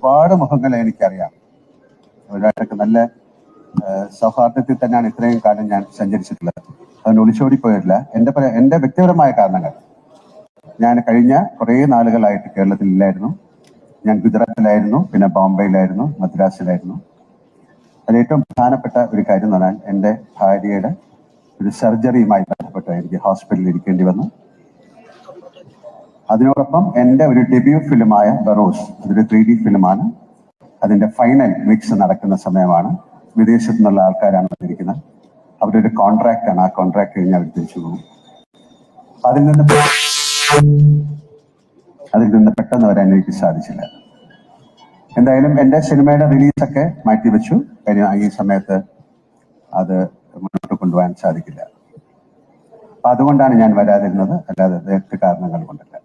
ഒരുപാട് മുഖങ്ങളെ എനിക്കറിയാം. ഒരുപാടൊക്കെ നല്ല സൗഹാർദ്ദത്തിൽ തന്നെയാണ് ഇത്രയും കാലം ഞാൻ സഞ്ചരിച്ചിട്ടുള്ളത്. അതിന് ഒളിച്ചോടി പോയിട്ടില്ല എന്റെ എന്റെ വ്യക്തിപരമായ കാരണങ്ങൾ. ഞാൻ കഴിഞ്ഞ കുറേ നാളുകളായിട്ട് കേരളത്തിലില്ലായിരുന്നു. ഞാൻ ഗുജറാത്തിലായിരുന്നു പിന്നെ ബോംബെയിലായിരുന്നു മദ്രാസിലായിരുന്നു. അതിൽ ഏറ്റവും പ്രധാനപ്പെട്ട ഒരു കാര്യം എന്ന് പറഞ്ഞാൽ എന്റെ ഭാര്യയുടെ ഒരു സർജറിയുമായി ബന്ധപ്പെട്ട് എനിക്ക് ഹോസ്പിറ്റലിൽ ഇരിക്കേണ്ടി വന്നു. അതിനോടൊപ്പം എന്റെ ഒരു ഡെബ്യൂ ഫിലിമായ ബറോസ് അതൊരു ത്രീ ഡി ഫിലിമാണ് അതിന്റെ ഫൈനൽ മിക്സ് നടക്കുന്ന സമയമാണ്. വിദേശത്തു നിന്നുള്ള ആൾക്കാരാണ് വന്നിരിക്കുന്നത്. അവരുടെ ഒരു കോൺട്രാക്ട് ആണ്. ആ കോൺട്രാക്ട് കഴിഞ്ഞ് അവർ തിരിച്ചു പോകും. അതിൽ നിന്ന് അതിൽ നിന്ന് പെട്ടെന്ന് വരാൻ എനിക്ക് സാധിച്ചില്ല. എന്തായാലും എന്റെ സിനിമയുടെ റിലീസൊക്കെ മാറ്റിവെച്ചു. കാര്യം ഈ സമയത്ത് അത് മുന്നോട്ട് കൊണ്ടുപോകാൻ സാധിക്കില്ല. അപ്പൊ അതുകൊണ്ടാണ് ഞാൻ വരാതിരുന്നത്. അല്ലാതെ വ്യക്തി കാരണങ്ങൾ കൊണ്ടല്ല.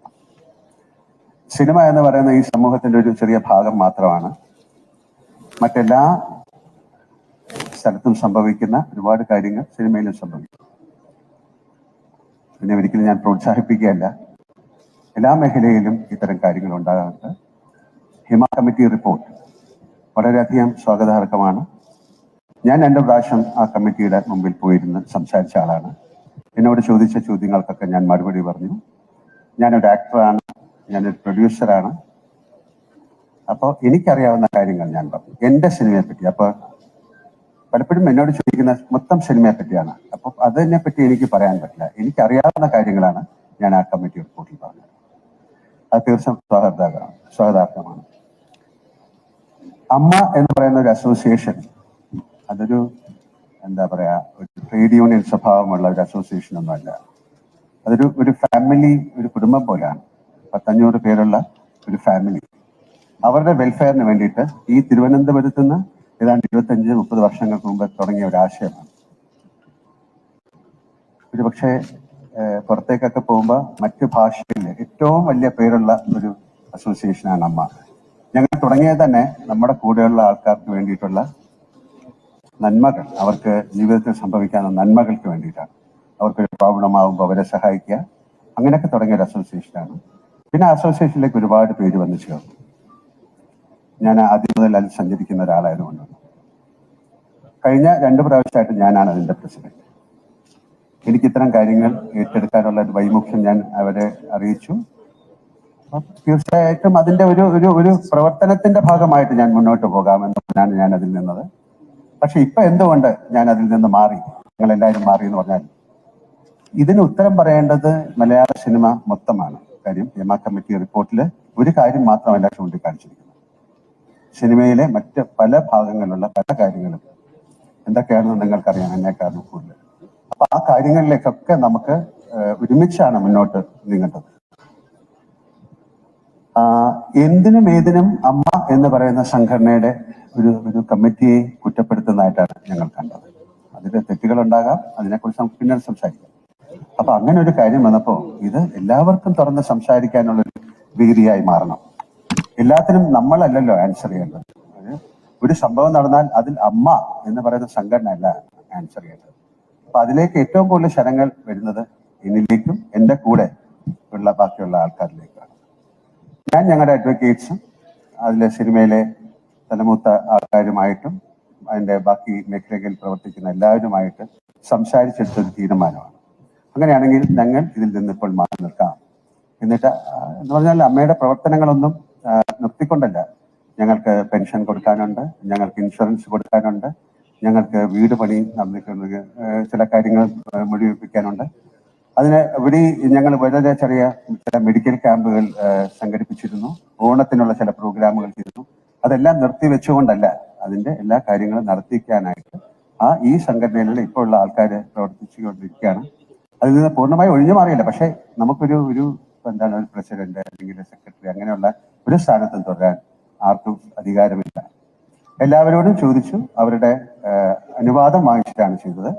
സിനിമ എന്ന് പറയുന്ന ഈ സമൂഹത്തിന്റെ ഒരു ചെറിയ ഭാഗം മാത്രമാണ്. മറ്റെല്ലാ സ്ഥലത്തും സംഭവിക്കുന്ന ഒരുപാട് കാര്യങ്ങൾ സിനിമയിലും സംഭവിക്കും. പിന്നെ ഒരിക്കലും ഞാൻ പ്രോത്സാഹിപ്പിക്കുകയല്ല. എല്ലാ മേഖലയിലും ഇത്തരം കാര്യങ്ങൾ ഉണ്ടാകാറുണ്ട്. ഹിമ കമ്മിറ്റി റിപ്പോർട്ട് വളരെയധികം സ്വാഗതാർഹമാണ്. ഞാൻ രണ്ട് പ്രാവശ്യം ആ കമ്മിറ്റിയുടെ മുമ്പിൽ പോയിരുന്ന് സംസാരിച്ച ആളാണ്. എന്നോട് ചോദിച്ച ചോദ്യങ്ങൾക്കൊക്കെ ഞാൻ മറുപടി പറഞ്ഞു. ഞാനൊരു ആക്ടറാണ് ഞാനൊരു പ്രൊഡ്യൂസറാണ് അപ്പോൾ എനിക്കറിയാവുന്ന കാര്യങ്ങൾ ഞാൻ പറഞ്ഞു. എന്റെ സിനിമയെ പറ്റി അപ്പോൾ പലപ്പോഴും എന്നോട് ചോദിക്കുന്ന മൊത്തം സിനിമയെ പറ്റിയാണ് അപ്പോൾ അതിനെ പറ്റി എനിക്ക് പറയാൻ പറ്റില്ല. എനിക്കറിയാവുന്ന കാര്യങ്ങളാണ് ഞാൻ ആ കമ്മിറ്റി റിപ്പോർട്ടിൽ പറഞ്ഞത്. അത് തീർച്ചയായും സ്വാഗതാർഹമാണ് സ്വാഗതാർഹമാണ്. അമ്മ എന്ന് പറയുന്ന ഒരു അസോസിയേഷൻ അതൊരു എന്താ പറയാ ഒരു ട്രേഡ് യൂണിയൻ സ്വഭാവമുള്ള ഒരു അസോസിയേഷൻ ഒന്നുമല്ല. അതൊരു ഒരു ഫാമിലി ഒരു കുടുംബം പോലെയാണ്. പത്തഞ്ഞൂറ് പേരുള്ള ഒരു ഫാമിലി അവരുടെ വെൽഫെയറിന് വേണ്ടിയിട്ട് ഈ തിരുവനന്തപുരത്ത് നിന്ന് ഏതാണ്ട് ഇരുപത്തഞ്ച് മുപ്പത് വർഷങ്ങൾക്ക് മുമ്പ് തുടങ്ങിയ ഒരു ആശയമാണ്. ഒരു പക്ഷേ പുറത്തേക്കൊക്കെ പോകുമ്പോൾ മറ്റു ഭാഷയിൽ ഏറ്റവും വലിയ പേരുള്ള ഒരു അസോസിയേഷനാണ് അമ്മ. ഞങ്ങൾ തുടങ്ങിയത് തന്നെ നമ്മുടെ കൂടെയുള്ള ആൾക്കാർക്ക് വേണ്ടിയിട്ടുള്ള നന്മകൾ. അവർക്ക് ജീവിതത്തിൽ സംഭവിക്കാവുന്ന നന്മകൾക്ക് വേണ്ടിയിട്ടാണ്. അവർക്കൊരു പ്രോബ്ലം ആകുമ്പോൾ അവരെ സഹായിക്കുക. അങ്ങനെയൊക്കെ തുടങ്ങിയ ഒരു അസോസിയേഷനാണ് പിന്നെ അസോസിയേഷനിലേക്ക് ഒരുപാട് പേര് വന്നു ചേർന്നു. ഞാൻ ആദ്യം മുതൽ അതിൽ സഞ്ചരിക്കുന്ന ഒരാളായതുകൊണ്ട്. കഴിഞ്ഞ രണ്ട് പ്രാവശ്യമായിട്ട് ഞാനാണ് അതിന്റെ പ്രസിഡന്റ്. എനിക്ക് ഇത്തരം കാര്യങ്ങൾ ഏറ്റെടുക്കാനുള്ള ഒരു വൈമുഖ്യം ഞാൻ അവരെ അറിയിച്ചു. തീർച്ചയായിട്ടും അതിന്റെ ഒരു ഒരു ഒരു പ്രവർത്തനത്തിന്റെ ഭാഗമായിട്ട് ഞാൻ മുന്നോട്ട് പോകാമെന്നാണ് ഞാൻ അതിൽ നിന്നത്. പക്ഷെ ഇപ്പൊ എന്തുകൊണ്ട് ഞാൻ അതിൽ നിന്ന് മാറി? നിങ്ങൾ എല്ലാവരും മാറി എന്ന് പറഞ്ഞാൽ ഇതിന് ഉത്തരം പറയേണ്ടത് മലയാള സിനിമ മൊത്തമാണ്. കാര്യം ഹേമ കമ്മിറ്റി റിപ്പോർട്ടിൽ ഒരു കാര്യം മാത്രമല്ല ചൂണ്ടിക്കാണിച്ചിരിക്കുന്നത്. സിനിമയിലെ മറ്റ് പല ഭാഗങ്ങളിലുള്ള പല കാര്യങ്ങളും എന്തൊക്കെയാണെന്ന് നിങ്ങൾക്കറിയാം എന്നെക്കാളും കൂടുതൽ. അപ്പൊ ആ കാര്യങ്ങളിലേക്കൊക്കെ നമുക്ക് ഒരുമിച്ചാണ് മുന്നോട്ട് നീങ്ങേണ്ടത്. എന്തിനും ഏതിനും അമ്മ എന്ന് പറയുന്ന സംഘടനയുടെ ഒരു ഒരു കമ്മിറ്റിയെ കുറ്റപ്പെടുത്തുന്നതായിട്ടാണ് ഞങ്ങൾ കണ്ടത്. അതിൽ തെറ്റുകൾ ഉണ്ടാകാം അതിനെക്കുറിച്ച് നമുക്ക് പിന്നീട് സംസാരിക്കാം. അപ്പൊ അങ്ങനെ ഒരു കാര്യം വന്നപ്പോ ഇത് എല്ലാവർക്കും തുറന്ന് സംസാരിക്കാനുള്ള ഒരു വേദിയായി മാറണം. എല്ലാത്തിനും നമ്മളല്ലല്ലോ ആൻസർ ചെയ്യേണ്ടത്. ഒരു സംഭവം നടന്നാൽ അതിൽ അമ്മ എന്ന് പറയുന്ന സംഘടന അല്ല ആൻസർ ചെയ്യേണ്ടത്. അപ്പൊ അതിലേക്ക് ഏറ്റവും കൂടുതൽ ശരങ്ങൾ വരുന്നത് എന്നിലേക്കും എന്റെ കൂടെ ഉള്ള ബാക്കിയുള്ള ആൾക്കാരിലേക്കാണ്. ഞാൻ ഞങ്ങളുടെ അഡ്വക്കേറ്റ്സും അതിലെ സിനിമയിലെ തലമൂത്ത ആൾക്കാരുമായിട്ടും അതിന്റെ ബാക്കി മേഖലകളിൽ പ്രവർത്തിക്കുന്ന എല്ലാവരുമായിട്ട് സംസാരിച്ചെടുത്തൊരു തീരുമാനമാണ്. അങ്ങനെയാണെങ്കിൽ ഞങ്ങൾ ഇതിൽ നിന്ന് ഇപ്പോൾ മാറി നിൽക്കാം. എന്നിട്ട് എന്ന് പറഞ്ഞാൽ അമ്മയുടെ പ്രവർത്തനങ്ങളൊന്നും നിർത്തിക്കൊണ്ടല്ല. ഞങ്ങൾക്ക് പെൻഷൻ കൊടുക്കാനുണ്ട് ഞങ്ങൾക്ക് ഇൻഷുറൻസ് കൊടുക്കാനുണ്ട് ഞങ്ങൾക്ക് വീട് പണി നടന്നിട്ടുണ്ട് ചില കാര്യങ്ങൾ മുഴുവിപ്പിക്കാനുണ്ട് അതിന് ഇവിടെ ഞങ്ങൾ വളരെ ചെറിയ ചില മെഡിക്കൽ ക്യാമ്പുകൾ സംഘടിപ്പിച്ചിരുന്നു. ഓണത്തിനുള്ള ചില പ്രോഗ്രാമുകൾ ചെയ്തു. അതെല്ലാം നിർത്തിവെച്ചുകൊണ്ടല്ല അതിന്റെ എല്ലാ കാര്യങ്ങളും നടത്തിക്കാനായിട്ട് ആ ഈ സംഘടനയിലുള്ള ഇപ്പോൾ ഉള്ള ആൾക്കാർ പ്രവർത്തിച്ചുകൊണ്ടിരിക്കുകയാണ്. അതിൽ നിന്ന് പൂർണമായി ഒഴിഞ്ഞു മാറിയില്ല. പക്ഷേ നമുക്കൊരു ഒരു എന്താണ് ഒരു പ്രസിഡന്റ് അല്ലെങ്കിൽ സെക്രട്ടറി അങ്ങനെയുള്ള ഒരു സ്ഥാനത്തും തുടരാൻ ആർക്കും അധികാരമില്ല. എല്ലാവരോടും ചോദിച്ചു അവരുടെ അനുവാദം വാങ്ങിച്ചിട്ടാണ് ചെയ്തത്.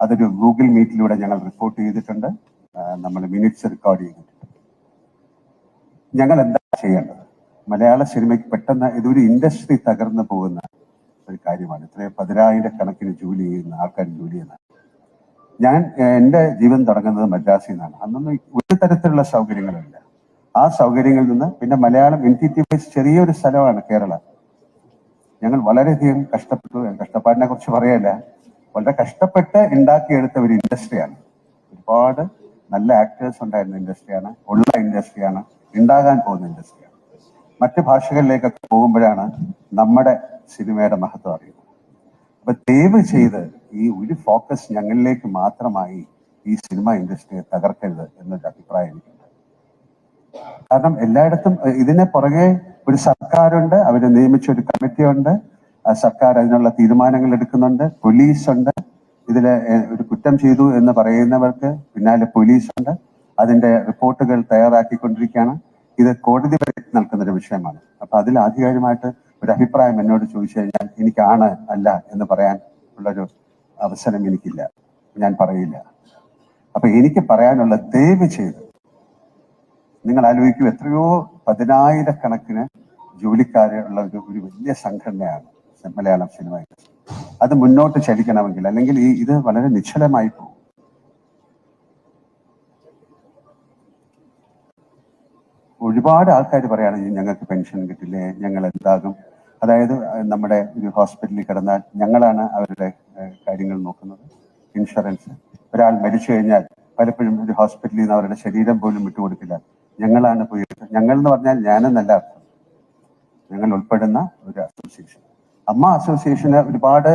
അതൊരു ഗൂഗിൾ മീറ്റിലൂടെ ഞങ്ങൾ റിപ്പോർട്ട് ചെയ്തിട്ടുണ്ട്. നമ്മൾ മിനിറ്റ്സ് റെക്കോർഡ് ചെയ്തിട്ടുണ്ട്. ഞങ്ങൾ എന്താ ചെയ്യേണ്ടത്? മലയാള സിനിമയ്ക്ക് പെട്ടെന്ന് ഇതൊരു ഇൻഡസ്ട്രി തകർന്നു പോകുന്ന ഒരു കാര്യമാണ്. ഇത്രയും പതിനായിരക്കണക്കിന് ജോലി ചെയ്യുന്ന ആൾക്കാർ ജോലി ചെയ്യുന്ന ഞാൻ എന്റെ ജീവൻ തുടങ്ങുന്നത് മദ്രാസിൽ നിന്നാണ് അന്നൊന്നും ഒരു തരത്തിലുള്ള സൗകര്യങ്ങളില്ല ആ സൗകര്യങ്ങളിൽ നിന്ന് പിന്നെ മലയാളം എന്റിറ്റി വൈസ് ചെറിയൊരു സ്ഥലമാണ് കേരള. ഞങ്ങൾ വളരെയധികം കഷ്ടപ്പെട്ടു. കഷ്ടപ്പാടിനെ കുറിച്ച് പറയല്ല. വളരെ കഷ്ടപ്പെട്ട് ഉണ്ടാക്കിയെടുത്ത ഒരു ഇൻഡസ്ട്രിയാണ് ഒരുപാട് നല്ല ആക്ടേഴ്സ് ഉണ്ടായിരുന്ന ഇൻഡസ്ട്രിയാണ് ഉള്ള ഇൻഡസ്ട്രിയാണ് ഉണ്ടാകാൻ പോകുന്ന ഇൻഡസ്ട്രിയാണ് മറ്റ് ഭാഷകളിലേക്കൊക്കെ പോകുമ്പോഴാണ് നമ്മുടെ സിനിമയുടെ മഹത്വം അറിയുന്നത്. അപ്പൊ ദയവ് ചെയ്ത് ഈ ഒരു ഫോക്കസ് ഞങ്ങളിലേക്ക് മാത്രമായി ഈ സിനിമ ഇൻഡസ്ട്രിയെ തകർക്കരുത് എന്നൊരു അഭിപ്രായം എനിക്കുണ്ട്. കാരണം എല്ലായിടത്തും ഇതിനെ പുറകെ ഒരു സർക്കാരുണ്ട് അവരെ നിയമിച്ച ഒരു കമ്മിറ്റിയുണ്ട് സർക്കാർ അതിനുള്ള തീരുമാനങ്ങൾ എടുക്കുന്നുണ്ട് പോലീസ് ഉണ്ട് ഇതിൽ ഒരു കുറ്റം ചെയ്തു എന്ന് പറയുന്നവർക്ക് പിന്നാലെ പോലീസ് ഉണ്ട് അതിന്റെ റിപ്പോർട്ടുകൾ തയ്യാറാക്കിക്കൊണ്ടിരിക്കുകയാണ്. ഇത് കോടതി വരെ നിൽക്കുന്ന ഒരു വിഷയമാണ്. അപ്പൊ അതിൽ ആധികാരികമായിട്ട് ഒരു അഭിപ്രായം എന്നോട് ചോദിച്ചു കഴിഞ്ഞാൽ എനിക്കാണ് അല്ല എന്ന് പറയാൻ ഉള്ളൊരു അവസരം എനിക്കില്ല. ഞാൻ പറയില്ല. അപ്പൊ എനിക്ക് പറയാനുള്ള ദയവ് ചെയ്ത് നിങ്ങൾ ആലോചിക്കൂ എത്രയോ പതിനായിരക്കണക്കിന് ജോലിക്കാരുള്ള ഒരു ഒരു വലിയ സംഘടനയാണ് മലയാളം സിനിമ അത് മുന്നോട്ട് ചലിക്കണമെങ്കിൽ അല്ലെങ്കിൽ ഈ ഇത് വളരെ നിശ്ചലമായി പോകും. ഒരുപാട് ആൾക്കാർ പറയുകയാണെങ്കിൽ "ഈ ഞങ്ങൾക്ക് പെൻഷൻ കിട്ടില്ലേ? ഞങ്ങൾ എന്താകും? അതായത് നമ്മുടെ ഒരു ഹോസ്പിറ്റലിൽ കിടന്നാൽ ഞങ്ങളാണ് അവരുടെ കാര്യങ്ങൾ നോക്കുന്നത് ഇൻഷുറൻസ്. ഒരാൾ മരിച്ചു കഴിഞ്ഞാൽ പലപ്പോഴും ഒരു ഹോസ്പിറ്റലിൽ നിന്ന് അവരുടെ ശരീരം പോലും വിട്ടുകൊടുക്കില്ല. ഞങ്ങളാണ് പോയി. ഞങ്ങൾ എന്ന് പറഞ്ഞാൽ ഞാനെന്നല്ല അർത്ഥം. ഞങ്ങൾ ഉൾപ്പെടുന്ന ഒരു അസോസിയേഷൻ. അമ്മ അസോസിയേഷന് ഒരുപാട്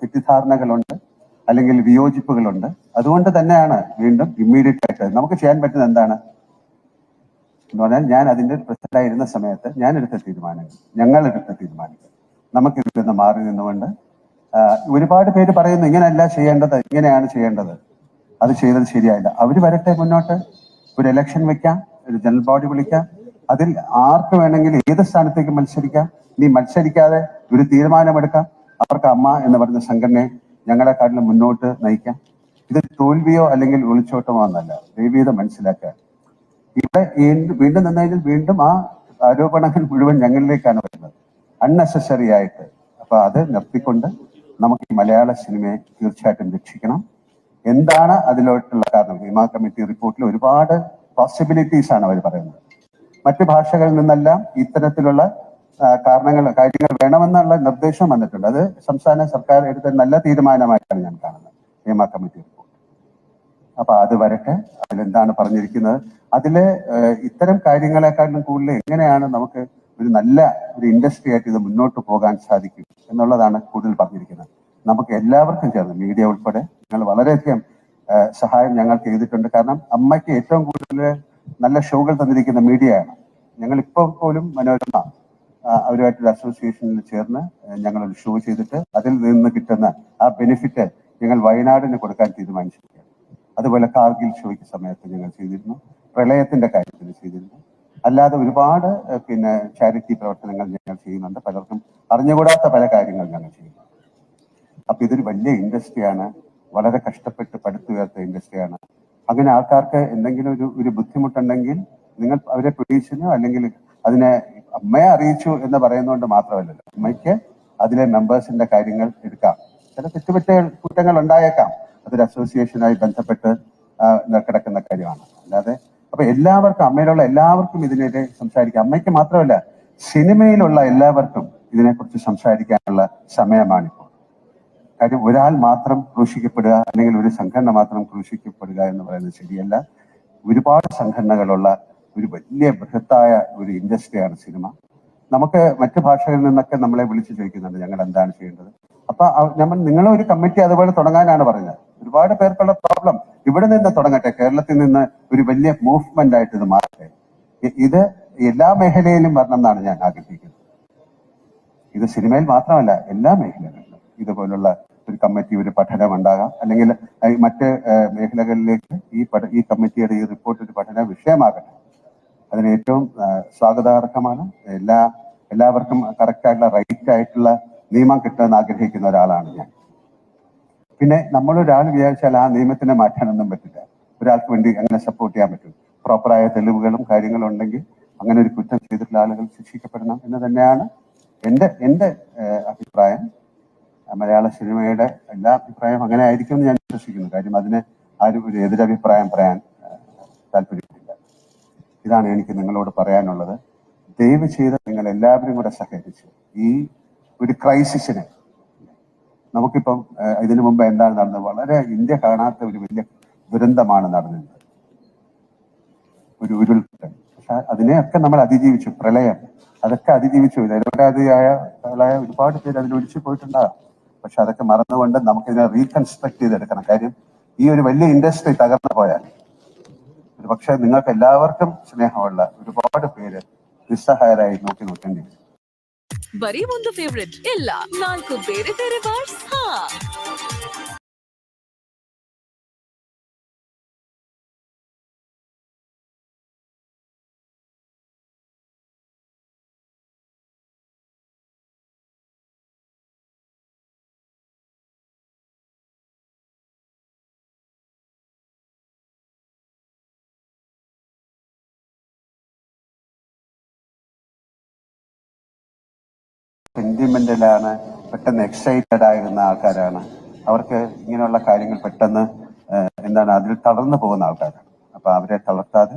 തെറ്റിദ്ധാരണകളുണ്ട് അല്ലെങ്കിൽ വിയോജിപ്പുകളുണ്ട്. അതുകൊണ്ട് തന്നെയാണ് വീണ്ടും ഇമ്മീഡിയറ്റ് ആയിട്ട് നമുക്ക് ചെയ്യാൻ പറ്റുന്നത് എന്താണ്? എന്ന് പറഞ്ഞാൽ ഞാൻ അതിന്റെ പ്രസിഡന്റ് ആയിരുന്ന സമയത്ത് ഞാൻ എടുത്ത തീരുമാനങ്ങൾ ഞങ്ങൾ എടുത്ത തീരുമാനങ്ങൾ. നമുക്ക് ഇതിൽ നിന്ന് മാറി നിന്നുകൊണ്ട് ഒരുപാട് പേര് പറയുന്നു ഇങ്ങനെയല്ല ചെയ്യേണ്ടത് ഇങ്ങനെയാണ് ചെയ്യേണ്ടത്. അത് ചെയ്തത് ശരിയായില്ല. അവർ വരട്ടെ മുന്നോട്ട്. ഒരു ഇലക്ഷൻ വെക്കാം ഒരു ജനറൽ ബോഡി വിളിക്കാം. അതിൽ ആർക്ക് വേണമെങ്കിലും ഏത് സ്ഥാനത്തേക്ക് മത്സരിക്കാം നീ മത്സരിക്കാതെ ഒരു തീരുമാനമെടുക്കാം. അവർക്ക് അമ്മ എന്ന് പറഞ്ഞ സംഘടനയെ ഞങ്ങളെക്കാട്ടിലും മുന്നോട്ട് നയിക്കാം. ഇത് തോൽവിയോ അല്ലെങ്കിൽ ഒളിച്ചോട്ടമോ എന്നല്ല ദൈവീതം മനസ്സിലാക്കുക. ഇവിടെ വീണ്ടും നിന്നതിൽ വീണ്ടും ആ ആരോപണങ്ങൾ മുഴുവൻ ഞങ്ങളിലേക്കാണ് വരുന്നത്. അൺനെസസറി ആയിട്ട്. അപ്പൊ അത് നിർത്തിക്കൊണ്ട് നമുക്ക് ഈ മലയാള സിനിമയെ തീർച്ചയായിട്ടും രക്ഷിക്കണം. എന്താണ് അതിലോട്ടുള്ള കാരണം? ഭീമാ കമ്മിറ്റി റിപ്പോർട്ടിൽ ഒരുപാട് പോസിബിലിറ്റീസ് ആണ് അവർ പറയുന്നത്. മറ്റ് ഭാഷകളിൽ നിന്നെല്ലാം ഇത്തരത്തിലുള്ള കാരണങ്ങൾ കാര്യങ്ങൾ വേണമെന്നുള്ള നിർദ്ദേശം വന്നിട്ടുണ്ട്. അത് സംസ്ഥാന സർക്കാർ എടുത്ത നല്ല തീരുമാനമായിട്ടാണ് ഞാൻ കാണുന്നത്. ഭീമാ കമ്മിറ്റി അപ്പൊ അത് വരട്ടെ. അതിലെന്താണ് പറഞ്ഞിരിക്കുന്നത്? അതിൽ ഇത്തരം കാര്യങ്ങളെക്കാളും കൂടുതൽ എങ്ങനെയാണ് നമുക്ക് ഒരു നല്ല ഒരു ഇൻഡസ്ട്രി ആയിട്ട് ഇത് മുന്നോട്ട് പോകാൻ സാധിക്കും എന്നുള്ളതാണ് കൂടുതൽ പറഞ്ഞിരിക്കുന്നത്. നമുക്ക് എല്ലാവർക്കും ചേർന്ന് മീഡിയ ഉൾപ്പെടെ ഞങ്ങൾ വളരെയധികം സഹായം ഞങ്ങൾ ചെയ്തിട്ടുണ്ട്. കാരണം അമ്മയ്ക്ക് ഏറ്റവും കൂടുതൽ നല്ല ഷോകൾ തന്നിരിക്കുന്ന മീഡിയയാണ്. ഞങ്ങൾ ഇപ്പോൾ പോലും മനോരമ അവരുമായിട്ടൊരു അസോസിയേഷനിൽ ചേർന്ന് ഞങ്ങളൊരു ഷോ ചെയ്തിട്ട് അതിൽ നിന്ന് കിട്ടുന്ന ആ ബെനിഫിറ്റ് ഞങ്ങൾ വയനാടിന് കൊടുക്കാൻ തീരുമാനിച്ചിരിക്കുകയാണ്. അതുപോലെ കാർഗിൽ ഷോയ്ക്ക് സമയത്ത് ഞങ്ങൾ ചെയ്തിരുന്നു. പ്രളയത്തിന്റെ കാര്യത്തിൽ ചെയ്തിരുന്നു. അല്ലാതെ ഒരുപാട് പിന്നെ ചാരിറ്റി പ്രവർത്തനങ്ങൾ ഞങ്ങൾ ചെയ്യുന്നുണ്ട്. പലർക്കും അറിഞ്ഞുകൂടാത്ത പല കാര്യങ്ങൾ ഞങ്ങൾ ചെയ്യുന്നു. അപ്പൊ ഇതൊരു വലിയ ഇൻഡസ്ട്രിയാണ്. വളരെ കഷ്ടപ്പെട്ട് പടുത്തുയർത്ത ഇൻഡസ്ട്രിയാണ്. അങ്ങനെ ആൾക്കാർക്ക് എന്തെങ്കിലും ഒരു ഒരു ബുദ്ധിമുട്ടുണ്ടെങ്കിൽ നിങ്ങൾ അവരെ പിടിച്ചിനോ അല്ലെങ്കിൽ അതിനെ അമ്മയെ അറിയിച്ചു എന്ന് പറയുന്നതുകൊണ്ട് മാത്രമല്ലല്ലോ. അമ്മയ്ക്ക് അതിലെ മെമ്പേഴ്സിന്റെ കാര്യങ്ങൾ എടുക്കാം. ചില തെറ്റുപറ്റ കുറ്റങ്ങൾ ഉണ്ടായേക്കാം. അതൊരു അസോസിയേഷനായി ബന്ധപ്പെട്ട് കിടക്കുന്ന കാര്യമാണ്. അല്ലാതെ അപ്പൊ എല്ലാവർക്കും അമ്മയിലുള്ള എല്ലാവർക്കും ഇതിനെതിരെ സംസാരിക്കാം. അമ്മയ്ക്ക് മാത്രമല്ല സിനിമയിലുള്ള എല്ലാവർക്കും ഇതിനെക്കുറിച്ച് സംസാരിക്കാനുള്ള സമയമാണിപ്പോൾ. കാര്യം ഒരാൾ മാത്രം ക്രൂശിക്കപ്പെടുക അല്ലെങ്കിൽ ഒരു സംഘടന മാത്രം ക്രൂശിക്കപ്പെടുക എന്ന് പറയുന്നത് ശരിയല്ല. ഒരുപാട് സംഘടനകളുള്ള ഒരു വലിയ ബൃഹത്തായ ഒരു ഇൻഡസ്ട്രിയാണ് സിനിമ. നമുക്ക് മറ്റു ഭാഷകളിൽ നിന്നൊക്കെ നമ്മളെ വിളിച്ചു ചോദിക്കുന്നുണ്ട് ഞങ്ങൾ എന്താണ് ചെയ്യേണ്ടത്? അപ്പൊ നമ്മൾ നിങ്ങളെ ഒരു കമ്മിറ്റി അതുപോലെ തുടങ്ങാനാണ് പറഞ്ഞത്. ഒരുപാട് പേർക്കുള്ള പ്രോബ്ലം ഇവിടെ നിന്ന് തുടങ്ങട്ടെ. കേരളത്തിൽ നിന്ന് ഒരു വലിയ മൂവ്മെന്റ് ആയിട്ട് ഇത് മാറട്ടെ. ഇത് എല്ലാ മേഖലയിലും വരണം എന്നാണ് ഞാൻ ആഗ്രഹിക്കുന്നത്. ഇത് സിനിമയിൽ മാത്രമല്ല എല്ലാ മേഖലകളിലും. ഇതുപോലുള്ള ഒരു കമ്മിറ്റി ഒരു പഠനം ഉണ്ടാകാം. അല്ലെങ്കിൽ മറ്റ് മേഖലകളിലേക്ക് ഈ പഠ- ഈ കമ്മിറ്റിയുടെ ഈ റിപ്പോർട്ട് ഒരു പഠന വിഷയമാകട്ടെ. അതിന് ഏറ്റവും സ്വാഗതാർഹമാണ് എല്ലാ എല്ലാവർക്കും കറക്റ്റായിട്ടുള്ള റൈറ്റ് ആയിട്ടുള്ള നിയമം കിട്ടുമെന്ന് ആഗ്രഹിക്കുന്ന ഒരാളാണ് ഞാൻ. പിന്നെ നമ്മൾ ഒരാൾ വിചാരിച്ചാൽ ആ നിയമത്തിനെ മാറ്റാനൊന്നും പറ്റില്ല. ഒരാൾക്ക് വേണ്ടി അങ്ങനെ സപ്പോർട്ട് ചെയ്യാൻ പറ്റും. പ്രോപ്പറായ തെളിവുകളും കാര്യങ്ങളും ഉണ്ടെങ്കിൽ അങ്ങനെ ഒരു കുറ്റം ചെയ്തിട്ടുള്ള ആളുകൾ ശിക്ഷിക്കപ്പെടണം എന്ന് തന്നെയാണ് എന്റെ എന്റെ അഭിപ്രായം. മലയാള സിനിമയുടെ എല്ലാ അഭിപ്രായം അങ്ങനെ ആയിരിക്കും എന്ന് ഞാൻ വിശ്വസിക്കുന്നു. കാര്യം അതിന് ആരും ഒരു എതിരഭിപ്രായം പറയാൻ താല്പര്യമില്ല. ഇതാണ് എനിക്ക് നിങ്ങളോട് പറയാനുള്ളത്. ദയവ് ചെയ്ത് നിങ്ങൾ എല്ലാവരും കൂടെ സഹകരിച്ച് ഈ ഒരു ക്രൈസിസിനെ നമുക്കിപ്പം ഇതിനു മുമ്പ് എന്താണ് നടന്നത്? വളരെ ഇന്ത്യ കാണാത്ത ഒരു വലിയ ദുരന്തമാണ് നടന്നത്. ഒരു ഉരുൾപൊട്ടൽ. പക്ഷെ അതിനെയൊക്കെ നമ്മൾ അതിജീവിച്ചു പ്രളയം. അതൊക്കെ അതിജീവിച്ചു. നിരപരാധിയായ ഒരുപാട് പേര് അതിൽ ഒഴിച്ചു പോയിട്ടുണ്ടാകാം. പക്ഷെ അതൊക്കെ മറന്നുകൊണ്ട് നമുക്ക് ഇതിനെ റീകൺസ്ട്രക്ട് ചെയ്തെടുക്കണം. കാര്യം ഈ ഒരു വലിയ ഇൻഡസ്ട്രി തകർന്നു പോയാൽ ഒരു പക്ഷേ നിങ്ങൾക്ക് എല്ലാവർക്കും സ്നേഹമുള്ള ഒരുപാട് പേര് നിസ്സഹായരായി നോക്കി നോക്കേണ്ടി വരും. ಬರೀ ಒಂದು ಫೇವ್ರೆಟ್ ಇಲ್ಲ ನಾಲ್ಕು ಬೇರೆ ಬೇರೆ ಬಾರ್ಸ್ ಹಾ. സെന്റിമെന്റലാണ് പെട്ടെന്ന് എക്സൈറ്റഡ് ആയിരുന്ന ആൾക്കാരാണ്. അവർക്ക് ഇങ്ങനെയുള്ള കാര്യങ്ങൾ പെട്ടെന്ന് എന്താണ് അതിൽ തളർന്നു പോകുന്ന ആൾക്കാരാണ്. അപ്പൊ അവരെ തളർത്താതെ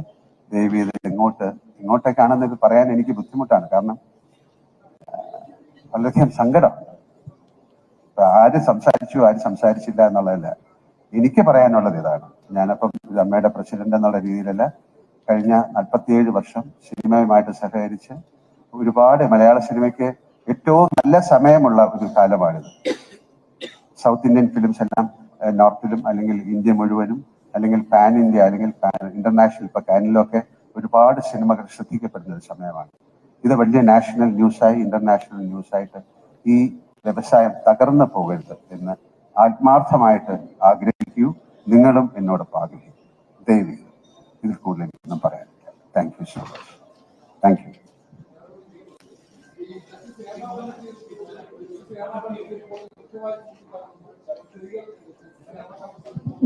ദയവ് ചെയ്ത് ഇങ്ങോട്ട് ഇങ്ങോട്ടേക്കാണെന്ന് ഇത് പറയാൻ എനിക്ക് ബുദ്ധിമുട്ടാണ്. കാരണം വളരെയധികം സങ്കടം. ആര് സംസാരിച്ചു ആര് സംസാരിച്ചില്ല എന്നുള്ളതല്ല. എനിക്ക് പറയാനുള്ളത് ഇതാണ്. ഞാനപ്പം ഇത് അമ്മയുടെ പ്രസിഡന്റ് എന്നുള്ള രീതിയിലല്ല. കഴിഞ്ഞ നാൽപ്പത്തിയേഴ് വർഷം സിനിമയുമായിട്ട് സഹകരിച്ച് ഒരുപാട് മലയാള സിനിമയ്ക്ക് ഏറ്റവും നല്ല സമയമുള്ള ഒരു കാലമാണിത്. സൗത്ത് ഇന്ത്യൻ ഫിലിംസ് എല്ലാം നോർത്തിലും അല്ലെങ്കിൽ ഇന്ത്യ മുഴുവനും അല്ലെങ്കിൽ പാൻ ഇന്ത്യ അല്ലെങ്കിൽ ഇന്റർനാഷണൽ ഇപ്പൊ കാനിലൊക്കെ ഒരുപാട് സിനിമകൾ ശ്രദ്ധിക്കപ്പെടുന്ന ഒരു സമയമാണ്. ഇത് വലിയ നാഷണൽ ന്യൂസായി ഇന്റർനാഷണൽ ന്യൂസായിട്ട് ഈ വ്യവസായം തകർന്നു പോകരുത് എന്ന് ആത്മാർത്ഥമായിട്ട് ആഗ്രഹിക്കൂ. നിങ്ങളും എന്നോടൊപ്പം ആഗ്രഹിക്കും. ചെയ്ത് ഇതിൽ കൂടുതൽ എനിക്കൊന്നും പറയാനില്ല. താങ്ക് യു സോ മച്ച്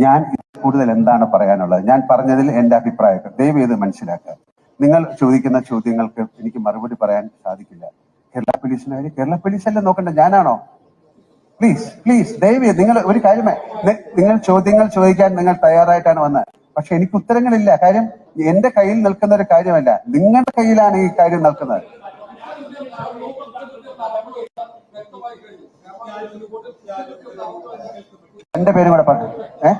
ഞാൻ കൂടുതൽ എന്താണ് പറയാനുള്ളത്? ഞാൻ പറഞ്ഞതിൽ എന്റെ അഭിപ്രായം ദയവ് ചെയ്ത് മനസ്സിലാക്കുക. നിങ്ങൾ ചോദിക്കുന്ന ചോദ്യങ്ങൾക്ക് എനിക്ക് മറുപടി പറയാൻ സാധിക്കില്ല. കേരള പോലീസിന്റെ കാര്യം കേരള പോലീസ് അല്ലേ നോക്കണ്ട? ഞാനാണോ? പ്ലീസ് പ്ലീസ് ദയവ് നിങ്ങൾ ഒരു കാര്യമേ നിങ്ങൾ ചോദ്യങ്ങൾ ചോദിക്കാൻ നിങ്ങൾ തയ്യാറായിട്ടാണ് വന്നത് പക്ഷെ എനിക്ക് ഉത്തരങ്ങളില്ല. കാര്യം എന്റെ കയ്യിൽ നിൽക്കുന്ന ഒരു കാര്യമല്ല. നിങ്ങളുടെ കയ്യിലാണ് ഈ കാര്യം നിൽക്കുന്നത്. എന്റെ പേരും കൂടെ പറഞ്ഞു ഏഹ്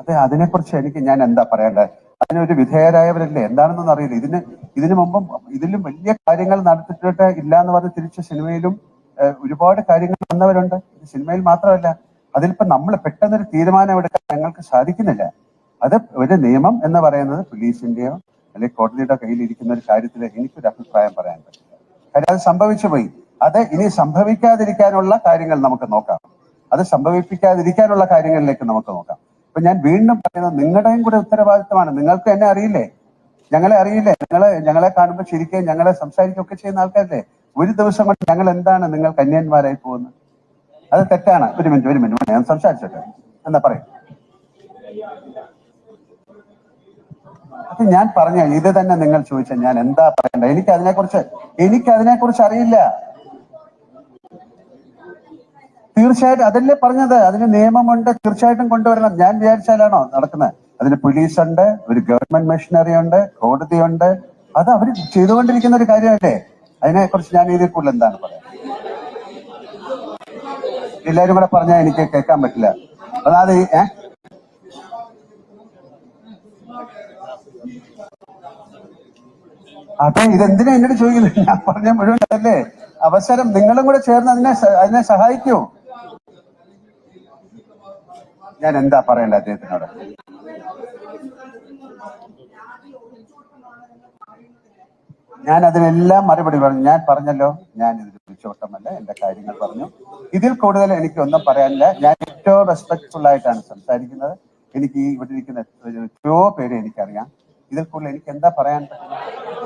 അതെ അതിനെക്കുറിച്ച് എനിക്ക് ഞാൻ എന്താ പറയണ്ടേ? അതിനൊരു വിധേയരായവരല്ലേ? എന്താണെന്നൊന്നും അറിയില്ല. ഇതിന് ഇതിനു മുമ്പും ഇതിലും വലിയ കാര്യങ്ങൾ നടത്തിയിട്ട് ഇല്ല എന്ന് പറഞ്ഞ് തിരിച്ച സിനിമയിലും ഒരുപാട് കാര്യങ്ങൾ വന്നവരുണ്ട്. സിനിമയിൽ മാത്രമല്ല അതിലിപ്പോ നമ്മൾ പെട്ടെന്നൊരു തീരുമാനം എടുക്കാൻ ഞങ്ങൾക്ക് സാധിക്കുന്നില്ല. അത് ഒരു നിയമം എന്ന് പറയുന്നത് പോലീസിന്റെയോ അല്ലെങ്കിൽ കോടതിയുടെ കയ്യിൽ ഇരിക്കുന്ന ഒരു കാര്യത്തിൽ എനിക്കൊരു അഭിപ്രായം പറയാൻ പറ്റില്ല. കാര്യം അത് സംഭവിച്ചു പോയി. അത് ഇനി സംഭവിക്കാതിരിക്കാനുള്ള കാര്യങ്ങൾ നമുക്ക് നോക്കാം. അത് സംഭവിപ്പിക്കാതിരിക്കാനുള്ള കാര്യങ്ങളിലേക്ക് നമുക്ക് നോക്കാം. ഇപ്പൊ ഞാൻ വീണ്ടും പറയുന്നത് നിങ്ങളുടെയും കൂടെ ഉത്തരവാദിത്തമാണ്. നിങ്ങൾക്ക് എന്നെ അറിയില്ലേ? ഞങ്ങളെ അറിയില്ലേ? ഞങ്ങളെ ഞങ്ങളെ കാണുമ്പോൾ ശരിക്കും ഞങ്ങളെ സംസാരിക്കുകയൊക്കെ ചെയ്യുന്ന ആൾക്കാരല്ലേ? ഒരു ദിവസം കൊണ്ട് ഞങ്ങൾ എന്താണ് നിങ്ങൾ കന്യാന്മാരായി പോകുന്നത്? അത് തെറ്റാണ്. ഒരു മിനിറ്റ് ഒരു മിനിറ്റ്. ഞാൻ സംസാരിച്ചോട്ടെ. എന്നാ പറയും. അത് ഞാൻ പറഞ്ഞ ഇത് തന്നെ നിങ്ങൾ ചോദിച്ച ഞാൻ എന്താ പറയണ്ട എനിക്ക് അതിനെക്കുറിച്ച് എനിക്ക് അതിനെക്കുറിച്ച് അറിയില്ല. തീർച്ചയായിട്ടും അതല്ലേ പറഞ്ഞത്. അതിന് നിയമമുണ്ട്. തീർച്ചയായിട്ടും കൊണ്ടുവരണം. ഞാൻ വിചാരിച്ചാലാണോ നടക്കുന്നത്? അതിന് പോലീസ് ഉണ്ട് ഒരു ഗവൺമെന്റ് മെഷീനറി ഉണ്ട് കോടതി ഉണ്ട് അത് അവർ ചെയ്തുകൊണ്ടിരിക്കുന്ന ഒരു കാര്യമല്ലേ? അതിനെക്കുറിച്ച് ഞാൻ ഇതിൽ കൂടുതൽ എന്താണ് പറയുന്നത് എല്ലാവരും കൂടെ പറഞ്ഞാൽ എനിക്ക് കേൾക്കാൻ പറ്റില്ല. അതാത് ഈ- അതെ ഇതെന്തിനാ എന്നോട് ചോദിക്കുന്നത് ഞാൻ പറഞ്ഞ മുഴുവൻ അല്ലേ അവസരം നിങ്ങളും കൂടെ ചേർന്ന് അതിനെ അതിനെ സഹായിക്കൂ. ഞാൻ എന്താ പറയണ്ട അദ്ദേഹത്തിനോട്? ഞാൻ അതിനെല്ലാം മറുപടി പറഞ്ഞു. ഞാൻ പറഞ്ഞല്ലോ ഞാൻ ഇതിൽ വിളിച്ചോട്ടമല്ല എന്റെ കാര്യങ്ങൾ പറഞ്ഞു. ഇതിൽ കൂടുതൽ എനിക്ക് ഒന്നും പറയാനില്ല. ഞാൻ ഏറ്റവും റെസ്പെക്ട്ഫുൾ ആയിട്ടാണ് സംസാരിക്കുന്നത്. എനിക്ക് ഇവിടെ ഇരിക്കുന്ന എത്ര- എത്രയോ പേര് എനിക്കറിയാം. ഇതിൽ കൂടുതൽ എനിക്ക് എന്താ പറയാൻ പറ്റുന്നത്?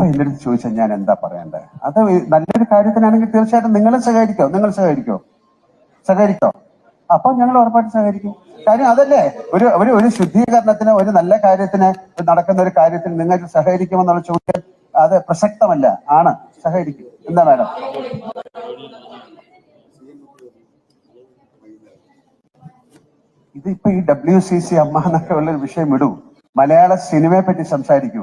ഇപ്പൊ എന്റെ അടുത്ത് ചോദിച്ചാൽ ഞാൻ എന്താ പറയണ്ടേ? അത് നല്ലൊരു കാര്യത്തിനാണെങ്കിൽ തീർച്ചയായിട്ടും നിങ്ങളും സഹകരിക്കോ നിങ്ങൾ സഹകരിക്കോ? സഹകരിക്കോ? അപ്പൊ ഞങ്ങൾ ഉറപ്പായിട്ട് സഹകരിക്കും. കാര്യം അതല്ലേ? ഒരു ഒരു ഒരു ശുദ്ധീകരണത്തിന് ഒരു നല്ല കാര്യത്തിന് നടക്കുന്ന ഒരു കാര്യത്തിന് നിങ്ങൾക്ക് സഹകരിക്കുമെന്നുള്ള ചോദ്യം അത് പ്രസക്തമല്ല. ആണ്. സഹകരിക്കും. എന്താ മാഡം? ഇതിപ്പോ ഈ ഡബ്ല്യു സി സി അമ്മ എന്നൊക്കെ ഉള്ള ഒരു വിഷയം ഇടൂ മലയാള സിനിമയെ പറ്റി സംസാരിക്കൂ.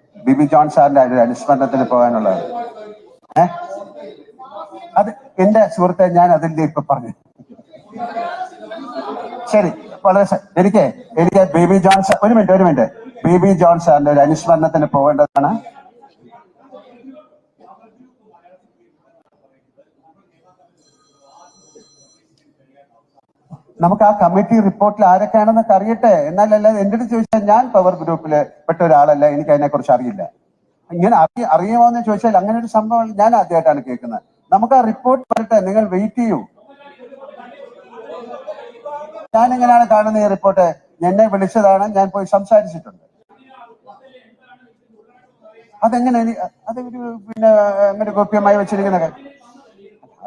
ബിബി ജോൺ സാറിന്റെ ഒരു അനുസ്മരണത്തിന് പോകാനുള്ളത് ഏ? അത് എന്റെ സുഹൃത്തെ ഞാൻ അതിന്റെ ഇപ്പൊ പറഞ്ഞു. ശരി വളരെ എനിക്ക് എനിക്ക് എനിക്ക് ബേബി ജോൺ സാർ ഒരു മിനിറ്റ് ഒരു മിനിറ്റ്. ബേബി ജോൺ സാറിന്റെ ഒരു അനുസ്മരണത്തിന് പോകേണ്ടതാണ്. നമുക്ക് ആ കമ്മിറ്റി റിപ്പോർട്ടിൽ ആരൊക്കെയാണെന്നൊക്കെ അറിയട്ടെ. എന്നാലല്ലാതെ എന്റെ അടുത്ത് ചോദിച്ചാൽ ഞാൻ പവർ ഗ്രൂപ്പിൽ പെട്ട ഒരാളല്ല എനിക്ക് അതിനെക്കുറിച്ച് അറിയില്ല. ഇങ്ങനെ അറിയ അറിയുമോ എന്ന് ചോദിച്ചാൽ അങ്ങനെ ഒരു സംഭവം ഞാൻ ആദ്യമായിട്ടാണ് കേൾക്കുന്നത്. നമുക്ക് ആ റിപ്പോർട്ട് വരട്ടെ നിങ്ങൾ വെയിറ്റ് ചെയ്യൂ. ഞാൻ എങ്ങനെയാണ് കാണുന്ന ഈ റിപ്പോർട്ട് എന്നെ വിളിച്ചതാണ് ഞാൻ പോയി സംസാരിച്ചിട്ടുണ്ട്. അതെങ്ങനെ അതൊരു പിന്നെ അങ്ങനെ ഗോപ്യമായി വെച്ചിരിക്കുന്ന കാര്യം.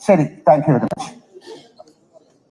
ശരി താങ്ക് യു വെരി മച്ച്